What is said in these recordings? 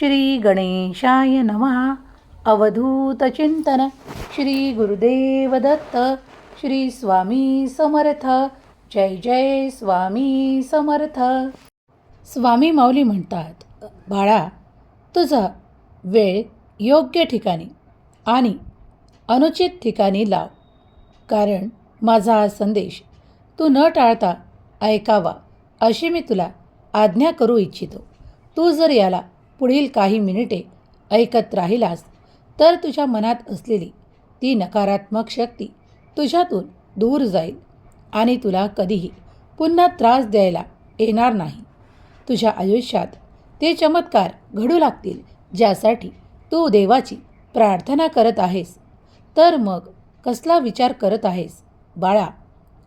श्री गणेशाय नमः. अवधूतचिंतन श्री गुरुदेव दत्त. श्री स्वामी समर्थ. जय जय स्वामी समर्थ. स्वामी माऊली म्हणतात बाळा तुझा वेळ योग्य ठिकाणी आणि अनुचित ठिकाणी लाव. कारण माझा हा संदेश तू न टाळता ऐकावा अशी मी तुला आज्ञा करू इच्छितो. तू जर याला पुढील काही मिनिटे ऐकत राहिलास तर तुझ्या मनात असलेली ती नकारात्मक शक्ती तुझ्यातून दूर जाईल आणि तुला कधीही पुन्हा त्रास द्यायला येणार नाही. तुझ्या आयुष्यात ते चमत्कार घडू लागतील ज्यासाठी तू देवाची प्रार्थना करत आहेस. तर मग कसला विचार करत आहेस? बाळा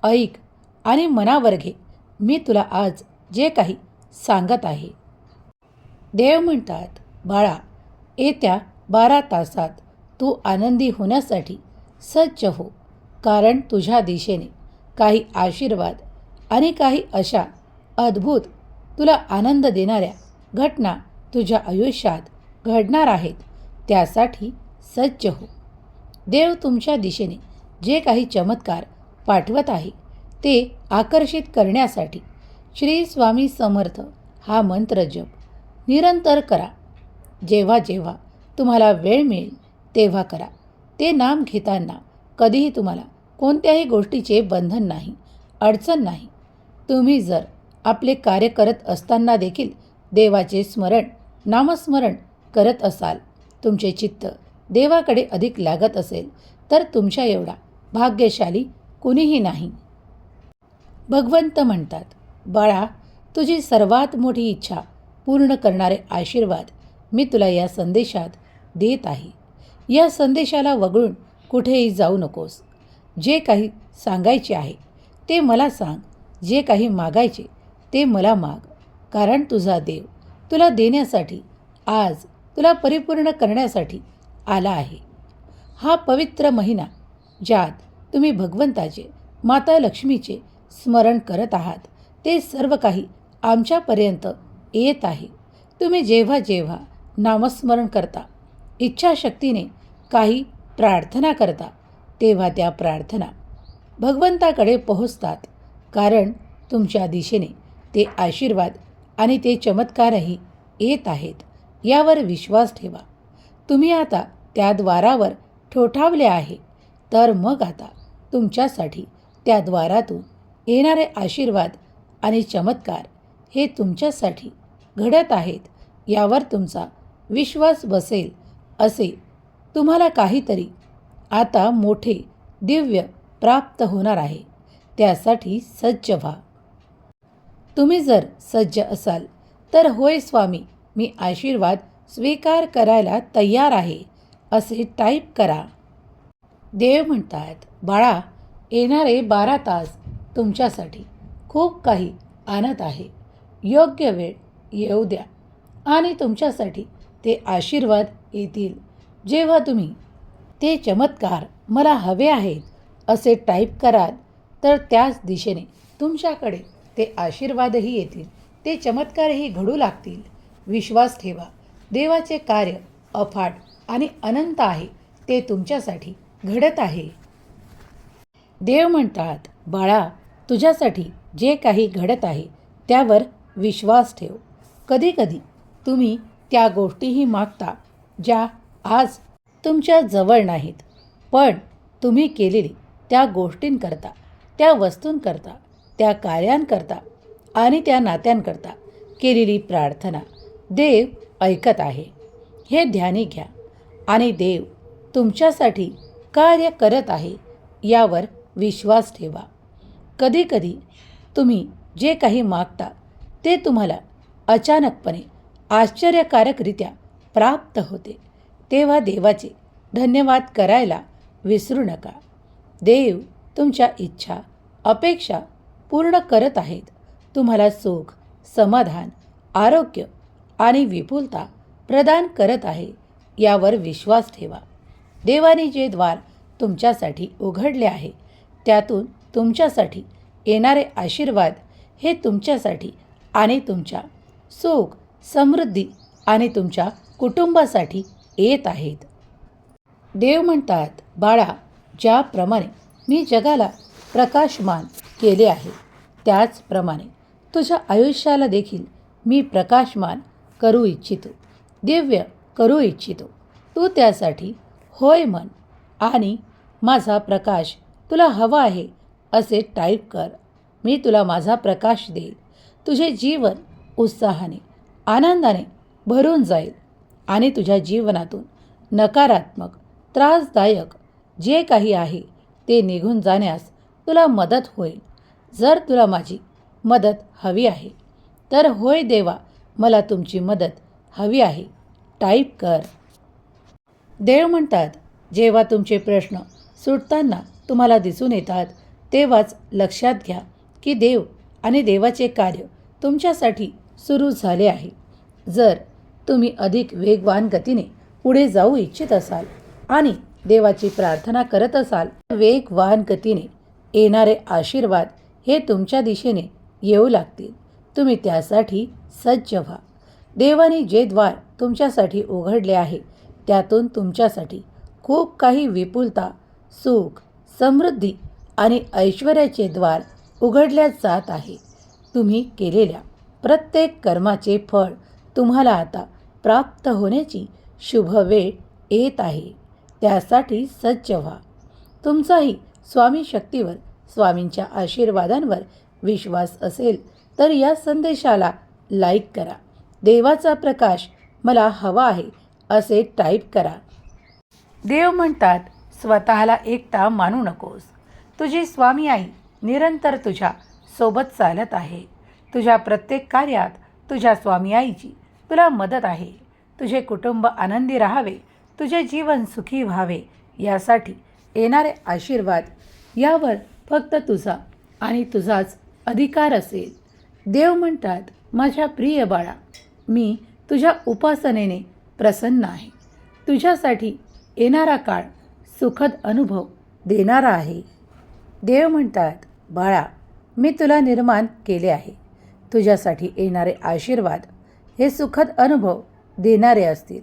ऐक आणि मनावर घे. मी तुला आज जे काही सांगत आहे. देव म्हणतात बाळा येत्या बारा तासात तू आनंदी होण्यासाठी सज्ज हो कारण तुझ्या दिशेने काही आशीर्वाद आणि काही अशा अद्भुत तुला आनंद देणाऱ्या घटना तुझ्या आयुष्यात घडणार आहेत त्यासाठी सज्ज हो. देव तुमच्या दिशेने जे काही चमत्कार पाठवत आहे ते आकर्षित करण्यासाठी श्री स्वामी समर्थ हा मंत्र जप निरंतर करा. जेव्हा जेव्हा तुम्हाला वेळ मिळेल तेव्हा करा. ते नाम घेताना कधीही तुम्हाला कोणत्याही गोष्टीचे बंधन नाही अडचण नाही. तुम्ही जर आपले कार्य करत असताना देखील देवाचे स्मरण नामस्मरण करत असाल तुमचे चित्त देवाकडे अधिक लागत असेल तर तुमच्या एवढा भाग्यशाली कुणीही नाही. भगवंत म्हणतात बाळा तुझी सर्वात मोठी इच्छा पूर्ण करणारे आशीर्वाद मी तुला या संदेशात देत आहे. या संदेशाला वगळून कुठेही जाऊ नकोस. जे काही सांगायचे आहे ते मला सांग. जे काही मागायचे ते मला माग. कारण तुझा देव तुला देण्यासाठी आज तुला परिपूर्ण करण्यासाठी आला आहे. हा पवित्र महिना ज्यात तुम्ही भगवंताचे माता लक्ष्मीचे स्मरण करत आहात ते सर्व काही आमच्यापर्यंत येत आहे. तुम्ही जेव्हा जेव्हा नामस्मरण करता इच्छाशक्तीने काही प्रार्थना करता तेव्हा त्या प्रार्थना भगवंताकडे पोहोचतात. कारण तुमच्या दिशेने ते आशीर्वाद आणि ते चमत्कारही येत आहेत यावर विश्वास ठेवा. तुम्ही आता त्या द्वारावर ठोठावले आहे तर मग आता तुमच्यासाठी त्या द्वारातून येणारे आशीर्वाद आणि चमत्कार हे तुमच्यासाठी घडत आहेत यावर तुमचा विश्वास बसेल असे तुम्हाला काहीतरी आता मोठे दिव्य प्राप्त होणार आहे. त्यासाठी सज्ज व्हा. तुम्ही जर सज्ज असाल तर होय स्वामी मी आशीर्वाद स्वीकार करायला तयार आहे असे टाईप करा. देव म्हणतात बाळा येणारे बारा तास तुमच्यासाठी खूप काही आणत आहे. योग्य वेळ येऊ द्या. आणि तुमच्यासाठी ते आशीर्वाद येतील. जेव्हा तुम्ही ते चमत्कार मला हवे आहेत असे टाईप कराल तर त्याच दिशेने तुमच्याकडे ते आशीर्वादही येतील. ते चमत्कारही घडू लागतील. विश्वास ठेवा. देवाचे कार्य अफाट आणि अनंत आहे. ते तुमच्यासाठी घडत आहे. देव म्हणतात बाळा तुझ्यासाठी जे काही घडत आहे त्यावर विश्वास ठेव. कधीकधी तुम्ही त्या गोष्टीही मागता ज्या आज तुमच्या जवळ नाहीत. पण तुम्ही केलेली त्या गोष्टींकरता त्या वस्तूंकरता त्या कार्यांकरता आणि त्या नात्यांकरता केलेली प्रार्थना देव ऐकत आहे. हे ध्यानी घ्या आणि देव तुमच्यासाठी कार्य करत आहे यावर विश्वास ठेवा. कधीकधी तुम्ही जे काही मागता ते तुम्हाला अचानकपणे आश्चर्यकारकरित्या प्राप्त होते. तेव्हा देवाचे धन्यवाद करायला विसरू नका. देव तुमच्या इच्छा अपेक्षा पूर्ण करत आहेत. तुम्हाला सुख समाधान आरोग्य आणि विपुलता प्रदान करत आहे यावर विश्वास ठेवा. देवाने जे द्वार तुमच्यासाठी उघडले आहे त्यातून तुमच्यासाठी येणारे आशीर्वाद हे तुमच्यासाठी आणि तुमच्या सुख समृद्धी आणि तुमच्या कुटुंबासाठी येत आहेत. देव म्हणतात बाळा ज्याप्रमाणे मी जगाला प्रकाशमान केले आहे त्याचप्रमाणे तुझ्या आयुष्याला देखील मी प्रकाशमान करू इच्छितो दिव्य करू इच्छितो. तू त्यासाठी होय म्हण आणि माझा प्रकाश तुला हवा आहे असे टाईप कर. मी तुला माझा प्रकाश देईल. तुझे जीवन उत्साहाने आनंदाने भरून जाईल आणि तुझ्या जीवनातून नकारात्मक त्रासदायक जे काही आहे ते निघून जाण्यास तुला मदत होईल. जर तुला माझी मदत हवी आहे तर होय देवा मला तुमची मदत हवी आहे. टाईप कर. देव म्हणतात जेव्हा तुमचे प्रश्न सुटताना तुम्हाला दिसून येतात तेव्हाच लक्षात घ्या की देव आणि देवाचे कार्य तुमच्यासाठी सुरू झाले आहे. जर तुम्ही अधिक वेगवान गतीने पुढे जाऊ इच्छित असाल आणि देवाची प्रार्थना करत असाल तर वेगवान गतीने येणारे आशीर्वाद हे तुमच्या दिशेने येऊ लागतील. तुम्ही त्यासाठी सज्ज व्हा. देवाने जे द्वार तुमच्यासाठी उघडले आहे त्यातून तुमच्यासाठी खूप काही विपुलता सुख समृद्धी आणि ऐश्वर्याचे द्वार उघडल्या जात आहे. तुम्ही केलेल्या प्रत्येक कर्माचे फळ तुम्हाला आता प्राप्त होण्याची शुभ वेळ येत आहे. त्यासाठी सज्ज व्हा. तुमचाही स्वामी शक्तीवर स्वामींच्या आशीर्वादांवर विश्वास असेल तर या संदेशाला लाईक करा. देवाचा प्रकाश मला हवा आहे असे टाईप करा. देव म्हणतात स्वतःला एकटा मानू नकोस. तुझी स्वामी आई निरंतर तुझ्या सोबत चालत आहे. तुझ्या प्रत्येक कार्यात तुझ्या स्वामी आईची तुला मदत आहे. तुझे कुटुंब आनंदी राहावे. तुझे जीवन सुखी व्हावे. यासाठी येणारे आशीर्वाद यावर फक्त तुझा आणि तुझाच अधिकार असेल. देव म्हणतात माझ्या प्रिय बाळा मी तुझ्या उपासनेने प्रसन्न आहे. तुझ्यासाठी येणारा काळ सुखद अनुभव देणारा आहे. देव म्हणतात बाळा मी तुला निर्माण केले आहे. तुझ्यासाठी येणारे आशीर्वाद हे सुखद अनुभव देणारे असतील.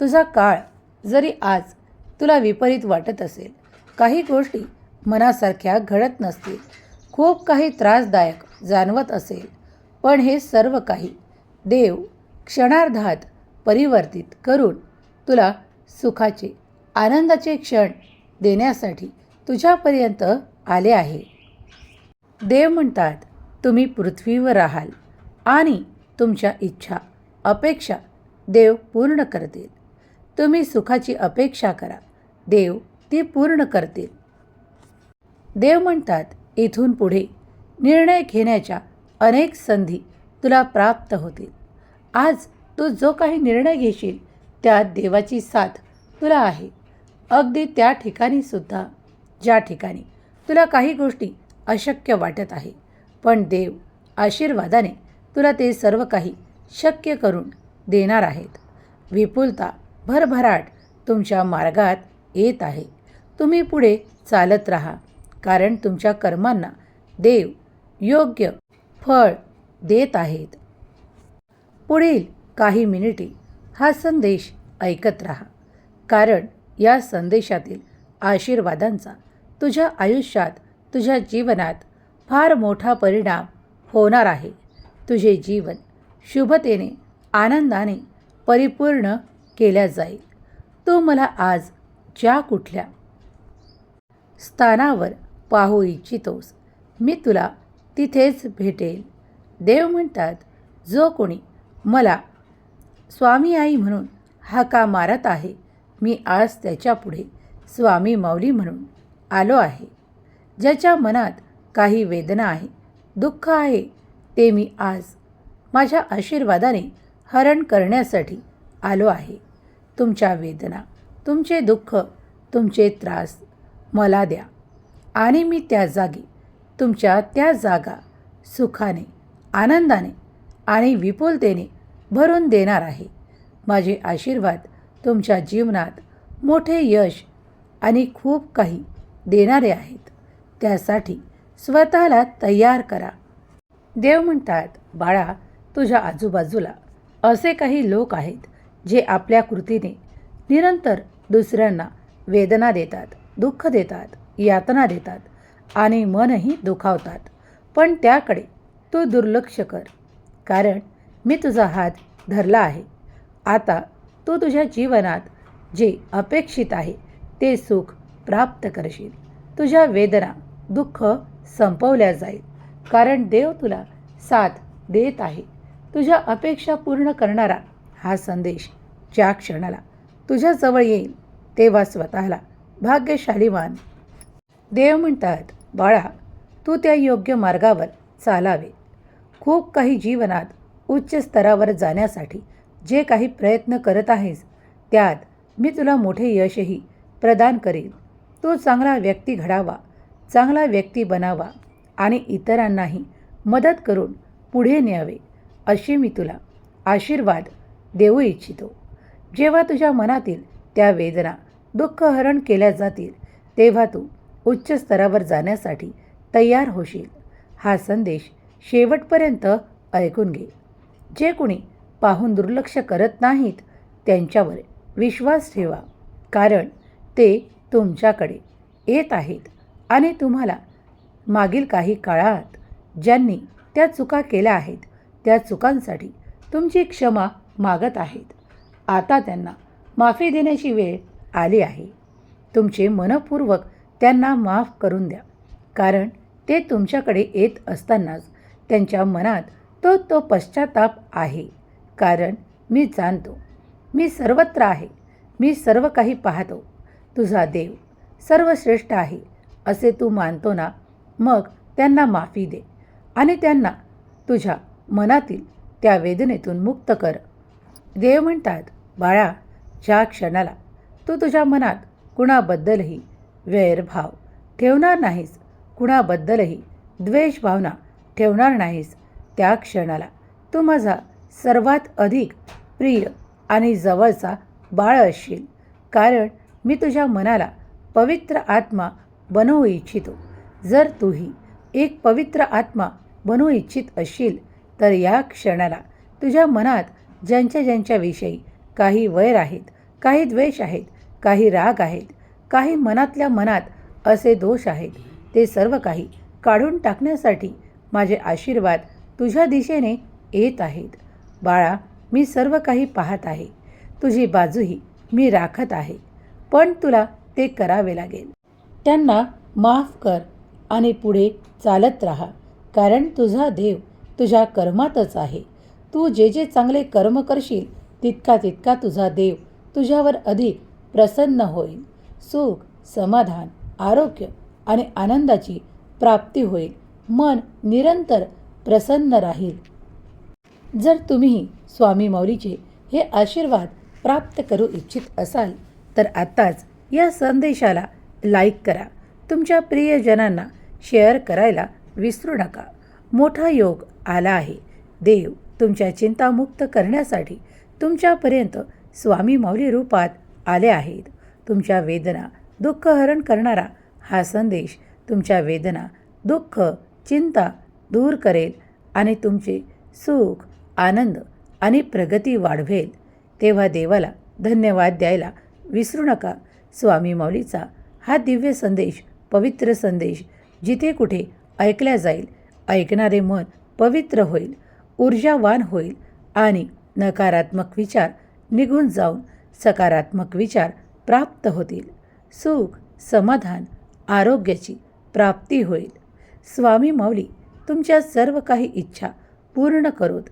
तुझा काळ जरी आज तुला विपरीत वाटत असेल काही गोष्टी मनासारख्या घडत नसतील. खूप काही त्रासदायक जाणवत असेल पण हे सर्व काही देव क्षणार्धात परिवर्तित करून तुला सुखाचे आनंदाचे क्षण देण्यासाठी तुझ्यापर्यंत आले आहे. देव म्हणतात तुम्ही पृथ्वीवर राहाल आणि तुमच्या इच्छा अपेक्षा देव पूर्ण करतील. तुम्ही सुखाची अपेक्षा करा. देव ती पूर्ण करतील. देव म्हणतात इथून पुढे निर्णय घेण्याच्या अनेक संधी तुला प्राप्त होतील. आज तू जो काही निर्णय घेशील त्यात देवाची साथ तुला आहे. अगदी त्या ठिकाणी सुद्धा ज्या ठिकाणी तुला काही गोष्टी अशक्य वाटत आहे. पण देव आशीर्वादाने तुला ते सर्व काही शक्य करून देणार आहेत. विपुलता भरभराट तुमच्या मार्गात येत आहे. तुम्ही पुढे चालत राहा कारण तुमच्या कर्मांना देव योग्य फळ देत आहेत. पुढील काही मिनिटे हा संदेश ऐकत राहा कारण या संदेशातील आशीर्वादांचा तुझ्या आयुष्यात तुझ्या जीवनात फार मोठा परिणाम होणार आहे. तुझे जीवन शुभतेने आनंदाने परिपूर्ण केल्या जाईल. तू मला आज ज्या कुठल्या स्थानावर पाहू इच्छितोस मी तुला तिथेच भेटेल. देव म्हणतात जो कोणी मला स्वामी आई म्हणून हाका मारत आहे मी आज त्याच्यापुढे स्वामी माऊली म्हणून आलो आहे. ज्याच्या मनात काही वेदना आहे दुःख आहे ते मी आज माझ्या आशीर्वादाने हरण करण्यासाठी आलो आहे. तुमच्या वेदना तुमचे दुःख तुमचे त्रास मला द्या आणि मी त्या जागी तुमच्या त्या जागा सुखाने आनंदाने आणि विपुलतेने भरून देणार आहे. माझे आशीर्वाद तुमच्या जीवनात मोठे यश आणि खूप काही देणारे आहेत. त्यासाठी स्वतःला तयार करा. देव म्हणतात बाळा तुझ्या आजूबाजूला असे काही लोक आहेत जे आपल्या कृतीने निरंतर दुसऱ्यांना वेदना देतात दुःख देतात यातना देतात आणि मनही दुखावतात. पण त्याकडे तू दुर्लक्ष कर. कारण मी तुझा हात धरला आहे. आता तू तुझ्या जीवनात जे अपेक्षित आहे ते सुख प्राप्त करशील. तुझ्या वेदना दुःख संपवल्या जाईल. कारण देव तुला साथ देत आहे. तुझ्या अपेक्षा पूर्ण करणारा हा संदेश ज्या क्षणाला तुझ्याजवळ येईल तेव्हा स्वतःला भाग्यशाली मान देव म्हणतात बाळा तू त्या योग्य मार्गावर चालावे. खूप काही जीवनात उच्च स्तरावर जाण्यासाठी जे काही प्रयत्न करत आहेस त्यात मी तुला मोठे यशही प्रदान करेन. तू चांगला व्यक्ती घडावा. चांगला व्यक्ती बनावा आणि इतरांनाही मदत करून पुढे न्यावे अशी मी तुला आशीर्वाद देऊ इच्छितो. जेव्हा तुझ्या मनातील त्या वेदना दुःखहरण केल्या जातील तेव्हा तू उच्च स्तरावर जाण्यासाठी तयार होशील. हा संदेश शेवटपर्यंत ऐकून घे. जे कोणी पाहून दुर्लक्ष करत नाहीत त्यांच्यावर विश्वास ठेवा कारण ते तुमच्याकडे येत आहेत. आणि तुम्हाला मागील काही काळात ज्यांनी त्या चुका केल्या आहेत त्या चुकांसाठी तुमची क्षमा मागत आहेत. आता त्यांना माफी देण्याची वेळ आली आहे. तुमचे मनपूर्वक त्यांना माफ करून द्या कारण ते तुमच्याकडे येत असतानाच त्यांच्या मनात तो तो पश्चाताप आहे. कारण मी जाणतो मी सर्वत्र आहे मी सर्व काही पाहतो. तुझा देव सर्वश्रेष्ठ आहे. असे तू मानतो ना मग त्यांना माफी दे आणि त्यांना तुझ्या मनातील त्या वेदनेतून मुक्त कर. देव म्हणतात बाळा ज्या क्षणाला तू तुझ्या मनात कुणाबद्दलही वैरभाव ठेवणार नाहीस कुणाबद्दलही द्वेष भावना ठेवणार नाहीस त्या क्षणाला तू माझा सर्वात अधिक प्रिय आणि जवळचा बाळ असशील. कारण मी तुझ्या मनाला पवित्र आत्मा बनवू इच्छितो. जर तूही एक पवित्र आत्मा बनवू इच्छित असशील तर या क्षणाला तुझ्या मनात ज्यांच्या ज्यांच्याविषयी काही वैर आहेत काही द्वेष आहेत काही राग आहेत काही मनातल्या मनात असे दोष आहेत ते सर्व काही काढून टाकण्यासाठी माझे आशीर्वाद तुझ्या दिशेने येत आहेत. बाळा मी सर्व काही पाहत आहे. तुझी बाजूही मी राखत आहे. पण तुला ते करावे लागेल. त्यांना माफ कर आणि पुढे चालत राहा. कारण तुझा देव तुझ्या कर्मातच आहे. तू जे जे चांगले कर्म करशील तितका तितका तुझा देव तुझ्यावर अधिक प्रसन्न होईल. सुख समाधान आरोग्य आणि आनंदाची प्राप्ती होईल. मन निरंतर प्रसन्न राहील. जर तुम्ही स्वामी मौलीचे हे आशीर्वाद प्राप्त करू इच्छित असाल तर आत्ताच या संदेशाला लाईक करा. तुमच्या प्रियजनांना शेअर करायला विसरू नका. मोठा योग आला आहे. देव तुमच्या चिंतामुक्त करण्यासाठी तुमच्यापर्यंत स्वामी माऊली रूपात आले आहेत. तुमच्या वेदना दुःखहरण करणारा हा संदेश तुमच्या वेदना दुःख चिंता दूर करेल आणि तुमचे सुख आनंद आणि प्रगती वाढवेल. तेव्हा देवाला धन्यवाद द्यायला विसरू नका. स्वामी माऊलीचा हा दिव्य संदेश पवित्र संदेश जिथे कुठे ऐकल्या जाईल. ऐकणारे मन पवित्र होईल ऊर्जावान होईल आणि नकारात्मक विचार निघून जाऊन सकारात्मक विचार प्राप्त होतील. सुख समाधान आरोग्याची प्राप्ती होईल. स्वामी माऊली तुमच्या सर्व काही इच्छा पूर्ण करोत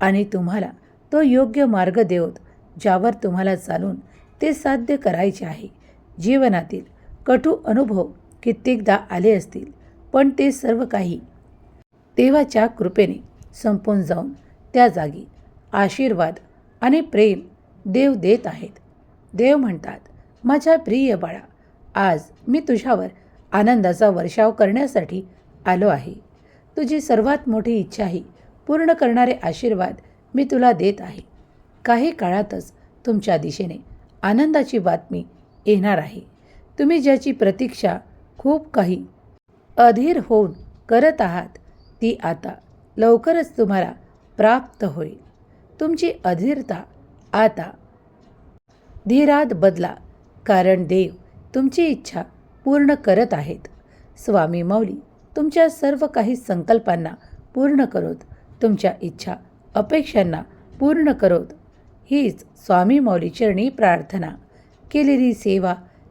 आणि तुम्हाला तो योग्य मार्ग देवत ज्यावर तुम्हाला चालून ते साध्य करायचे आहे. जीवनातील कटू अनुभव कित्येकदा आले असतील पण ते सर्व काही देवाच्या कृपेने संपून जाऊन त्या जागी आशीर्वाद आणि प्रेम देव देत आहेत. देव म्हणतात माझ्या प्रिय बाळा आज मी तुझ्यावर आनंदाचा वर्षाव करण्यासाठी आलो आहे. तुझी सर्वात मोठी इच्छाही पूर्ण करणारे आशीर्वाद मी तुला देत आहे. काही काळातच तुमच्या दिशेने आनंदाची बातमी येणार आहे. तुम्ही ज्याची प्रतीक्षा खूप काही अधीर होऊन करत आहात ती आता लवकरच तुम्हाला प्राप्त होईल. तुमची अधीरता आता धीरात बदला कारण देव तुमची इच्छा पूर्ण करत आहेत. स्वामी माऊली तुमच्या सर्व काही संकल्पांना पूर्ण करोत तुमच्या इच्छा अपेक्षांना पूर्ण करोत. हीच स्वामी माऊली चरणी प्रार्थना. केलेली सेवा